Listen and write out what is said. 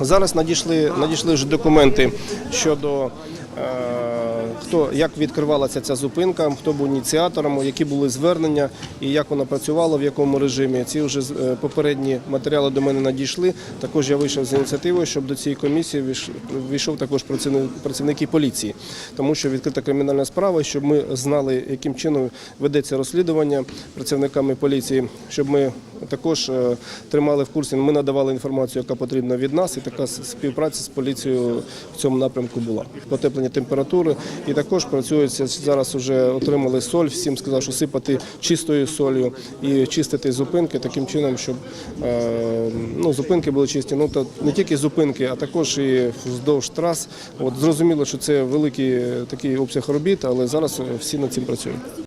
Зараз надійшли, надійшли вже документи щодо е, хто як відкривалася ця зупинка, хто був ініціатором, які були звернення і як вона працювала, в якому режимі. Ці вже е, попередні матеріали до мене надійшли. Також я вийшов з ініціативою, щоб до цієї комісії війшов також працівни- працівники поліції, тому що відкрита кримінальна справа, щоб ми знали, яким чином ведеться розслідування працівниками поліції, щоб ми також е, тримали в курсі. Ми надавали інформацію, яка потрібна від нас, і така співпраця з поліцією в цьому напрямку була. Потеплення температури і також працюється зараз. Вже отримали соль. Всім сказав, що сипати чистою солью і чистити зупинки таким чином, щоб е, ну, зупинки були чисті. Ну та не тільки зупинки, а також і вздовж трас. От зрозуміло, що це великий е, такий обсяг робіт, але зараз всі над цим працюють.